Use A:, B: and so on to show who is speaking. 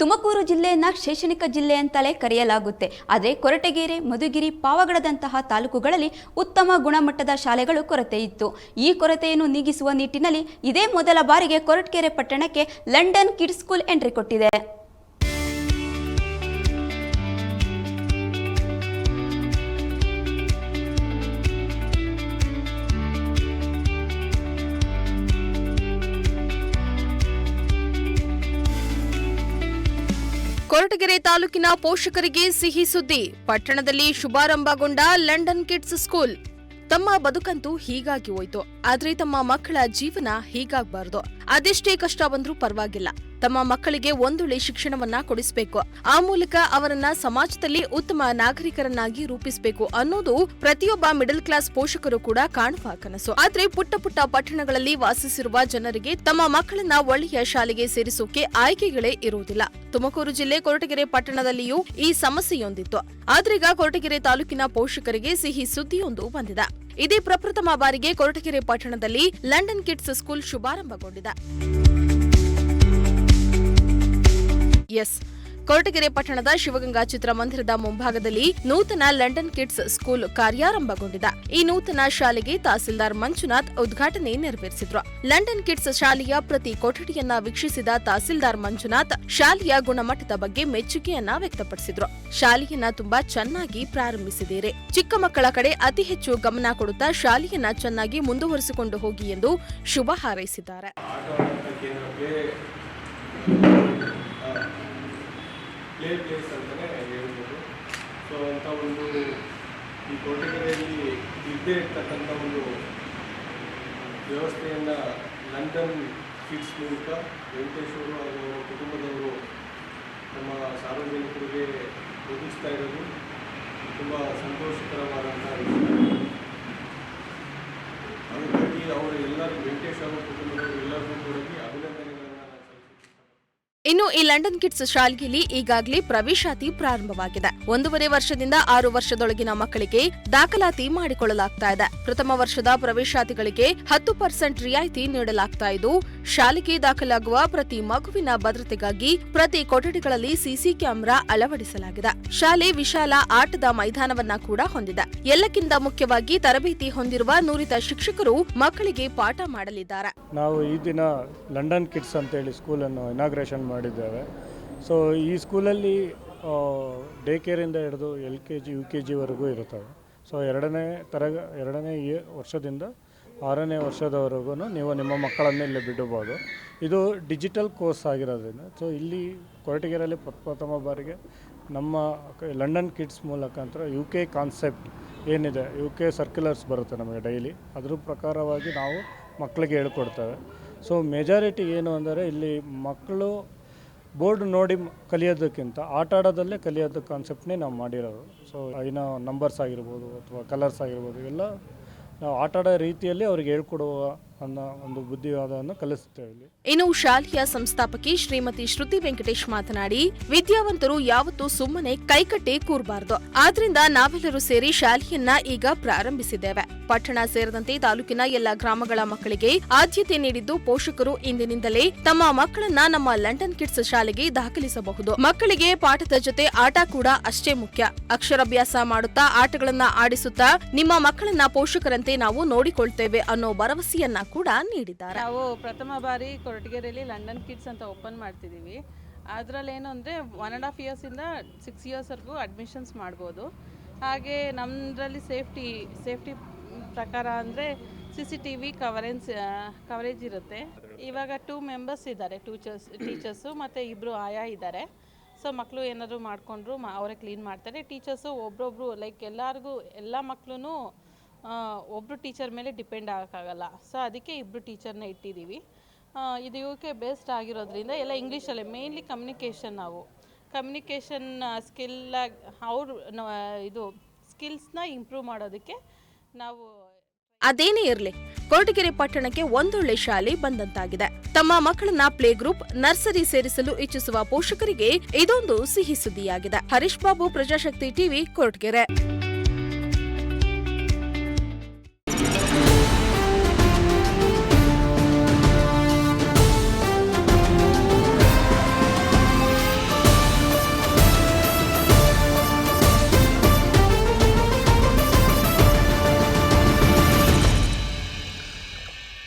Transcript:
A: ತುಮಕೂರು ಜಿಲ್ಲೆಯನ್ನು ಶೈಕ್ಷಣಿಕ ಜಿಲ್ಲೆ ಅಂತಲೇ ಕರೆಯಲಾಗುತ್ತೆ. ಆದರೆ ಕೊರಟಗೆರೆ, ಮಧುಗಿರಿ, ಪಾವಗಡದಂತಹ ತಾಲೂಕುಗಳಲ್ಲಿ ಉತ್ತಮ ಗುಣಮಟ್ಟದ ಶಾಲೆಗಳು ಕೊರತೆ ಇತ್ತು. ಈ ಕೊರತೆಯನ್ನು ನೀಗಿಸುವ ನಿಟ್ಟಿನಲ್ಲಿ ಇದೇ ಮೊದಲ ಬಾರಿಗೆ ಕೊರಟಗೆರೆ ಪಟ್ಟಣಕ್ಕೆ ಲಂಡನ್ ಕಿಡ್ಸ್ ಸ್ಕೂಲ್ ಎಂಟ್ರಿ ಕೊಟ್ಟಿದೆ.
B: ಕೊರಟಗೆರೆ ತಾಲೂಕಿನ ಪೋಷಕರಿಗೆ ಸಿಹಿ ಸುದ್ದಿ. ಪಟ್ಟಣದಲ್ಲಿ ಶುಭಾರಂಭಗೊಂಡ ಲಂಡನ್ ಕಿಡ್ಸ್ ಸ್ಕೂಲ್. ತಮ್ಮ ಬದುಕಂತೂ ಹೀಗಾಗಿ ಹೋಯ್ತು. ಆದ್ರೆ ತಮ್ಮ ಮಕ್ಕಳ ಜೀವನ ಹೀಗಾಗಬಾರ್ದು. ಅದೆಷ್ಟೇ ಕಷ್ಟ ಬಂದ್ರೂ ಪರವಾಗಿಲ್ಲ. ತಮ್ಮ ಮಕ್ಕಳಿಗೆ ಒಂದೊಳ್ಳೆ ಶಿಕ್ಷಣವನ್ನ ಕೊಡಿಸಬೇಕು. ಆ ಮೂಲಕ ಅವರನ್ನ ಸಮಾಜದಲ್ಲಿ ಉತ್ತಮ ನಾಗರಿಕರನ್ನಾಗಿ ರೂಪಿಸಬೇಕು ಅನ್ನೋದು ಪ್ರತಿಯೊಬ್ಬ ಮಿಡಲ್ ಕ್ಲಾಸ್ ಪೋಷಕರು ಕೂಡ ಕಾಣುವ ಕನಸು. ಆದ್ರೆ ಪುಟ್ಟ ಪುಟ್ಟ ಪಟ್ಟಣಗಳಲ್ಲಿ ವಾಸಿಸಿರುವ ಜನರಿಗೆ ತಮ್ಮ ಮಕ್ಕಳನ್ನ ಒಳ್ಳೆಯ ಶಾಲೆಗೆ ಸೇರಿಸೋಕೆ ಆಯ್ಕೆಗಳೇ ಇರುವುದಿಲ್ಲ. ತುಮಕೂರು ಜಿಲ್ಲೆ ಕೊರಟಗೆರೆ ಪಟ್ಟಣದಲ್ಲಿಯೂ ಈ ಸಮಸ್ಯೆಯೊಂದಿತ್ತು. ಆದ್ರೀಗ ಕೊರಟಗೆರೆ ತಾಲೂಕಿನ ಪೋಷಕರಿಗೆ ಸಿಹಿ ಸುದ್ದಿಯೊಂದು ಬಂದಿದೆ. ಇದೇ ಪ್ರಪ್ರಥಮ ಬಾರಿಗೆ ಕೊರಟಗೆರೆ ಪಟ್ಟಣದಲ್ಲಿ ಲಂಡನ್ ಕಿಡ್ಸ್ ಸ್ಕೂಲ್ ಶುಭಾರಂಭಗೊಂಡಿದೆ. ಎಸ್. ಕೊರಟಗೆರೆ ಪಟ್ಟಣದ ಶಿವಗಂಗಾ ಚಿತ್ರಮಂದಿರದ ಮುಂಭಾಗದಲ್ಲಿ ನೂತನ ಲಂಡನ್ ಕಿಡ್ಸ್ ಸ್ಕೂಲ್ ಕಾರ್ಯಾರಂಭಗೊಂಡಿದೆ. ಈ ನೂತನ ಶಾಲೆಗೆ ತಹಸೀಲ್ದಾರ್ ಮಂಜುನಾಥ್ ಉದ್ಘಾಟನೆ ನೆರವೇರಿಸಿದ್ರು. ಲಂಡನ್ ಕಿಡ್ಸ್ ಶಾಲೆಯ ಪ್ರತಿ ಕೊಠಡಿಯನ್ನ ವೀಕ್ಷಿಸಿದ ತಹಸೀಲ್ದಾರ್ ಮಂಜುನಾಥ್ ಶಾಲೆಯ ಗುಣಮಟ್ಟದ ಬಗ್ಗೆ ಮೆಚ್ಚುಗೆಯನ್ನ ವ್ಯಕ್ತಪಡಿಸಿದ್ರು. ಶಾಲೆಯನ್ನ ತುಂಬಾ ಚೆನ್ನಾಗಿ ಪ್ರಾರಂಭಿಸಿದ್ದೀರಿ ಚಿಕ್ಕ ಮಕ್ಕಳ ಕಡೆ ಅತಿ ಹೆಚ್ಚು ಗಮನ ಕೊಡುತ್ತಾ ಶಾಲೆಯನ್ನ ಚೆನ್ನಾಗಿ ಮುಂದುವರಿಸಿಕೊಂಡು ಹೋಗಿ ಎಂದು ಶುಭ ಹಾರೈಸಿದ್ದಾರೆ.
C: ಪ್ಲೇ ಪ್ಲೇಸ್ ಅಂತಲೇ ಹೇಳ್ಬೋದು. ಸೊ ಅಂತ ಒಂದು ಈ ಕೋಟೆಗಳಲ್ಲಿ ಇದ್ದೇ ಇರ್ತಕ್ಕಂಥ ಒಂದು ವ್ಯವಸ್ಥೆಯನ್ನು ಲಂಡನ್ ಕಿಡ್ಸ್ ಮೂಲಕ ವೆಂಕಟೇಶ್ವರು ಹಾಗೂ ಅವರ ಕುಟುಂಬದವರು ನಮ್ಮ ಸಾರ್ವಜನಿಕರಿಗೆ ಒದಗಿಸ್ತಾ ಇರೋದು ತುಂಬ ಸಂತೋಷಕರವಾದಂಥ ವಿಷಯ ಅದಕ್ಕಾಗಿ ಅವರು ಎಲ್ಲರೂ ವೆಂಕಟೇಶ್ ಅವರ ಕುಟುಂಬದವರು ಎಲ್ಲರಿಗೂ ಕೂಡ ಅಭಿನಂದನೆಗಳನ್ನು ನಾನು ಸಲ್ಲಿಸುತ್ತೇನೆ
B: ಈ ಲಂಡನ್ ಕಿಡ್ಸ್ ಶಾಲೆಯಲ್ಲಿ ಈಗಾಗಲೇ ಪ್ರವೇಶಾತಿ ಪ್ರಾರಂಭವಾಗಿದೆ. ಒಂದೂವರೆ ವರ್ಷದಿಂದ ಆರು ವರ್ಷದೊಳಗಿನ ಮಕ್ಕಳಿಗೆ ದಾಖಲಾತಿ ಮಾಡಿಕೊಳ್ಳಲಾಗ್ತಾ ಇದೆ. ಪ್ರಥಮ ವರ್ಷದ ಪ್ರವೇಶಾತಿಗಳಿಗೆ ಹತ್ತು ಪರ್ಸೆಂಟ್ ರಿಯಾಯಿತಿ ನೀಡಲಾಗ್ತಾ ಇದ್ದು, ಶಾಲೆಗೆ ದಾಖಲಾಗುವ ಪ್ರತಿ ಮಗುವಿನ ಭದ್ರತೆಗಾಗಿ ಪ್ರತಿ ಕೊಠಡಿಗಳಲ್ಲಿ ಸಿಸಿ ಕ್ಯಾಮೆರಾ ಅಳವಡಿಸಲಾಗಿದೆ. ಶಾಲೆ ವಿಶಾಲ ಆಟದ ಮೈದಾನವನ್ನ ಕೂಡ ಹೊಂದಿದೆ. ಎಲ್ಲಕ್ಕಿಂತ ಮುಖ್ಯವಾಗಿ ತರಬೇತಿ ಹೊಂದಿರುವ ನುರಿತ ಶಿಕ್ಷಕರು ಮಕ್ಕಳಿಗೆ ಪಾಠ ಮಾಡಲಿದ್ದಾರೆ.
D: ನಾವು ಈ ದಿನ ಲಂಡನ್ ಕಿಡ್ಸ್ ಅಂತೇಳಿ ಸ್ಕೂಲನ್ನು ಇನಾಗ್ರೇಷನ್ ಮಾಡಿದ್ದೇವೆ. ಸೊ ಈ ಸ್ಕೂಲಲ್ಲಿ ಡೇ ಕೇರಿಂದ ಹಿಡಿದು L K G, U K ಜಿವರೆಗೂ ಇರುತ್ತವೆ. ಸೊ ಎರಡನೇ ತರಗ, ಎರಡನೇ ವರ್ಷದಿಂದ ಆರನೇ ವರ್ಷದವರೆಗೂ ನೀವು ನಿಮ್ಮ ಮಕ್ಕಳನ್ನು ಇಲ್ಲಿ ಬಿಡಬಹುದು. ಇದು ಡಿಜಿಟಲ್ ಕೋರ್ಸ್ ಆಗಿರೋದ್ರಿಂದ. ಸೊ ಇಲ್ಲಿ ಕೊರಟಗೆರೆಯಲ್ಲಿ ಪ್ರಪ್ರಥಮ ಬಾರಿಗೆ ನಮ್ಮ ಲಂಡನ್ ಕಿಡ್ಸ್ ಮೂಲಕಾಂತರ ಯು ಕೆ ಕಾನ್ಸೆಪ್ಟ್ ಏನಿದೆ, ಯು ಕೆ ಸರ್ಕ್ಯುಲರ್ಸ್ ಬರುತ್ತೆ ನಮಗೆ ಡೈಲಿ. ಅದ್ರ ಪ್ರಕಾರವಾಗಿ ನಾವು ಮಕ್ಕಳಿಗೆ ಹೇಳ್ಕೊಡ್ತೇವೆ. ಸೊ ಮೆಜಾರಿಟಿ ಏನು ಅಂದರೆ ಇಲ್ಲಿ ಮಕ್ಕಳು ಬೋರ್ಡ್ ನೋಡಿ ಕಲಿಯೋದಕ್ಕಿಂತ ಆಟ ಆಡೋದಲ್ಲೇ ಕಲಿಯೋದು ಕಾನ್ಸೆಪ್ಟ್ನೇ ನಾವು ಮಾಡಿರೋದು. ಸೊ ಏನೋ ನಂಬರ್ಸ್ ಆಗಿರ್ಬೋದು ಅಥವಾ ಕಲರ್ಸ್ ಆಗಿರ್ಬೋದು, ಇವೆಲ್ಲ ನಾವು ಆಟ ಆಡೋ ರೀತಿಯಲ್ಲಿ ಅವ್ರಿಗೆ ಹೇಳ್ಕೊಡುವ ಒಂದು ಬುದ್ಧಿವಾದವನ್ನು ಕಲಿಸುತ್ತೇವೆ
B: ಇನ್ನು ಶಾಲೆಯ ಸಂಸ್ಥಾಪಕಿ ಶ್ರೀಮತಿ ಶ್ರುತಿ ವೆಂಕಟೇಶ್ ಮಾತನಾಡಿ, ವಿದ್ಯಾವಂತರು ಯಾವತ್ತೂ ಸುಮ್ಮನೆ ಕೈಕಟ್ಟಿ ಕೂರಬಾರದು. ಆದ್ರಿಂದ ನಾವೆಲ್ಲರೂ ಸೇರಿ ಶಾಲೆಯನ್ನ ಈಗ ಪ್ರಾರಂಭಿಸಿದ್ದೇವೆ. ಪಟ್ಟಣ ಸೇರಿದಂತೆ ತಾಲೂಕಿನ ಎಲ್ಲ ಗ್ರಾಮಗಳ ಮಕ್ಕಳಿಗೆ ಆದ್ಯತೆ ನೀಡಿದ್ದು ಪೋಷಕರು ಇಂದಿನಿಂದಲೇ ತಮ್ಮ ಮಕ್ಕಳನ್ನ ನಮ್ಮ ಲಂಡನ್ ಕಿಡ್ಸ್ ಶಾಲೆಗೆ ದಾಖಲಿಸಬಹುದು. ಮಕ್ಕಳಿಗೆ ಪಾಠದ ಜೊತೆ ಆಟ ಕೂಡ ಅಷ್ಟೇ ಮುಖ್ಯ. ಅಕ್ಷರಾಭ್ಯಾಸ ಮಾಡುತ್ತಾ ಆಟಗಳನ್ನ ಆಡಿಸುತ್ತಾ ನಿಮ್ಮ ಮಕ್ಕಳನ್ನ ಪೋಷಕರಂತೆ ನಾವು ನೋಡಿಕೊಳ್ತೇವೆ ಅನ್ನೋ ಭರವಸೆಯನ್ನ ಕೂಡ ನೀಡಿದ್ದಾರೆ.
E: ನಾವು ಪ್ರಥಮ ಬಾರಿ ಕೊರಟಗೆರೆಯಲ್ಲಿ ಲಂಡನ್ ಕಿಡ್ಸ್ ಅಂತ ಓಪನ್ ಮಾಡ್ತಿದ್ದೀವಿ ಅದರಲ್ಲಿ ಏನು ಅಂದರೆ ಒನ್ ಆ್ಯಂಡ್ ಹಾಫ್ ಇಯರ್ಸಿಂದ ಸಿಕ್ಸ್ ಇಯರ್ಸ್ವರೆಗೂ ಅಡ್ಮಿಷನ್ಸ್ ಮಾಡ್ಬೋದು. ಹಾಗೆ ನಮ್ಮದ್ರಲ್ಲಿ ಸೇಫ್ಟಿ ಸೇಫ್ಟಿ ಪ್ರಕಾರ ಅಂದರೆ C C T V ಕವರೆನ್ಸ್ coverage ಇರುತ್ತೆ. ಇವಾಗ ಟೂ ಮೆಂಬರ್ಸ್ ಇದ್ದಾರೆ ಟೂಚರ್ಸ್ ಟೀಚರ್ಸು ಮತ್ತು ಇಬ್ಬರು ಆಯಾ ಇದ್ದಾರೆ. ಸೊ ಮಕ್ಕಳು ಏನಾದರೂ ಮಾಡಿಕೊಂಡ್ರು ಮಾ, ಅವರೇ ಕ್ಲೀನ್ ಮಾಡ್ತಾರೆ. ಟೀಚರ್ಸು ಒಬ್ರೊಬ್ರು ಲೈಕ್ ಎಲ್ಲರಿಗೂ, ಎಲ್ಲ ಮಕ್ಕಳು ಒಬ್ಬರು ಟೀಚರ್ ಮೇಲೆ ಡಿಪೆಂಡ್ ಆಗೋಕ್ಕಾಗಲ್ಲ. ಸೊ ಅದಕ್ಕೆ ಇಬ್ಬರು ಟೀಚರ್ನ ಇಟ್ಟಿದ್ದೀವಿ. ಇದು ಇವಕ್ಕೆ ಬೆಸ್ಟ್ ಆಗಿರೋದ್ರಿಂದ ಎಲ್ಲ ಇಂಗ್ಲೀಷಲ್ಲೇ ಮೇನ್ಲಿ ಕಮ್ಯುನಿಕೇಷನ್ ನಾವು. ಕಮ್ಯುನಿಕೇಷನ್ ಸ್ಕಿಲ್ ಅವ್ರ ಇದು ಸ್ಕಿಲ್ಸ್ನ ಇಂಪ್ರೂವ್ ಮಾಡೋದಕ್ಕೆ ನಾವು
B: ಅದೇನೇ ಇರಲಿ, ಕೋಟಗೆರೆ ಪಟ್ಟಣಕ್ಕೆ ಒಂದೊಳ್ಳೆ ಶಾಲೆ ಬಂದಂತಾಗಿದೆ. ತಮ್ಮ ಮಕ್ಕಳನ್ನ ಪ್ಲೇ ಗ್ರೂಪ್ ನರ್ಸರಿ ಸೇರಿಸಲು ಇಚ್ಛಿಸುವ ಪೋಷಕರಿಗೆ ಇದೊಂದು ಸಿಹಿ ಸುದ್ದಿಯಾಗಿದೆ. ಹರೀಶ್ ಬಾಬು, ಪ್ರಜಾಶಕ್ತಿ ಟಿವಿ ಕೊರಟಗೆರೆ